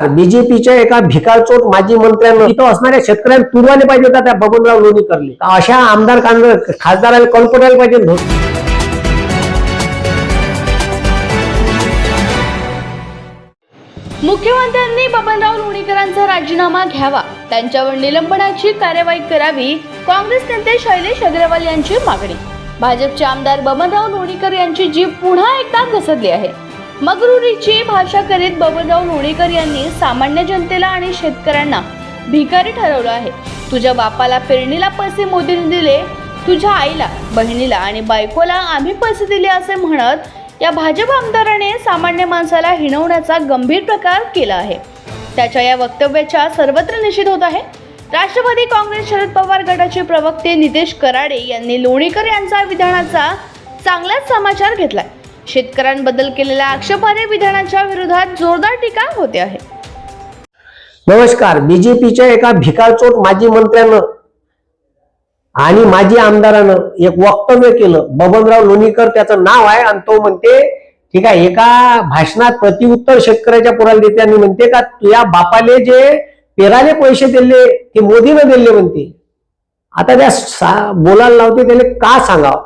बीजेपीच्या एका भिकारचोट माजी मंत्र्यांना तिथं असणाऱ्या शेतकऱ्यांना तुरवाले पाहिजे होता त्या बबनराव लोणी करले अशा आमदार कांद खासदाराला कल्पटायला पाहिजे? मुख्यमंत्र्यांनी बबनराव लोणीकरांचा राजीनामा घ्यावा. त्यांच्यावर निलंबनाची कार्यवाही करावी काँग्रेस नेते शैलेश अग्रवाल यांची मागणी. भाजपचे आमदार बबनराव लोणीकर यांची जीभ पुन्हा एकदा घसरली आहे. मगरुरीची भाषा करीत बबनराव लोणीकर यांनी सामान्य जनतेला आणि शेतकऱ्यांना भिकारी ठरवलं आहे. तुझ्या बापाला पेरणीला पैसे मोदींनी दिले तुझ्या आईला बहिणीला आणि बायकोला आम्ही पैसे दिले असे म्हणत या भाजप आमदाराने सामान्य माणसाला हिणवण्याचा गंभीर प्रकार केला आहे. त्याच्या या वक्तव्याचा सर्वत्र निषेध होत आहे. राष्ट्रवादी काँग्रेस शरद पवार गटाचे प्रवक्ते नितेश कराडे यांनी लोणीकर यांचा विधानाचा चांगलाच समाचार घेतलाय. शेतकऱ्यांबद्दल केलेल्या आक्षेपार्ह विधानाच्या विरोधात जोरदार टीका होते आहे. नमस्कार. बीजेपीच्या एका भिकारचोट माजी मंत्र्यानं आणि माजी आमदारानं एक वक्तव्य केलं. बबनराव लोणीकर त्याचं नाव आहे आणि तो म्हणते ठीक आहे एका भाषणात प्रतिउत्तर शेतकऱ्याच्या पुराला देते. आणि म्हणते का तुझ्या बापाले जे पेराले पैसे दिले ते मोदीनं दिले म्हणते. आता त्या सा- बोलायला लावते त्याने का सांगावं?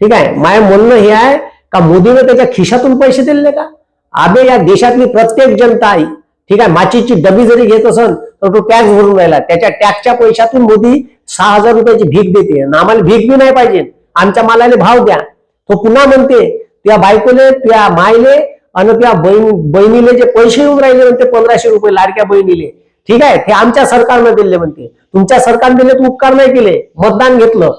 ठीक आहे माय म्हणणं हे आहे का मोदीनं त्याच्या खिशातून पैसे दिले का? आबे या देशातली प्रत्येक जनता आहे ठीक आहे माचीची डबी जरी घेत असेल तर तो टॅक्स भरून राहिला. त्याच्या टॅक्सच्या पैशातून मोदी सहा हजार रुपयाची भीक देते. आणि आम्हाला भीक बी नाही पाहिजे. आमच्या मालाने भाव द्या. तो पुन्हा म्हणते त्या बायकोले त्या मायले आणि त्या बहीण बहिणीले जे पैसे येऊन राहिले म्हणते पंधराशे रुपये लाडक्या बहिणीले. ठीक आहे? ते आमच्या सरकारनं दिले म्हणते. तुमच्या सरकारने दिले तू उपकार नाही केले. मतदान घेतलं.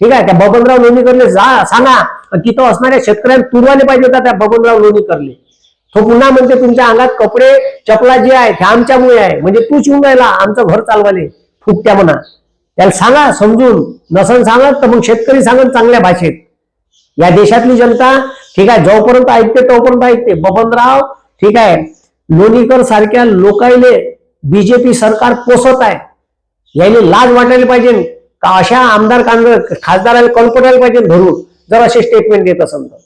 ठीक आहे? त्या बबनराव लोणीकरले जा सांगा. तिथं असणाऱ्या शेतकऱ्यांना तुरवाले पाहिजे होता त्या बबनराव लोणीकरले तो पुन्हा म्हणते तुमच्या अंगात कपडे चपला जे आहे ते आमच्यामुळे आहे. म्हणजे तू शिवून राहिला आमचं घर चालवाले. फुकट्या म्हणा. त्याला सांगा समजून. नसन सांगत तर मग शेतकरी सांगत चांगल्या भाषेत. या देशातली जनता ठीक आहे जोपर्यंत ऐकते तोपर्यंत ऐकते. बबनराव ठीक आहे लोणीकर सारख्या लोकायले बीजेपी सरकार पोसत आहे. याने लाज वाटायला पाहिजे. का अशा आमदार कांद खासदाराला कल्पटायला पाहिजे धरून. जर असे स्टेटमेंट देत असेल तर.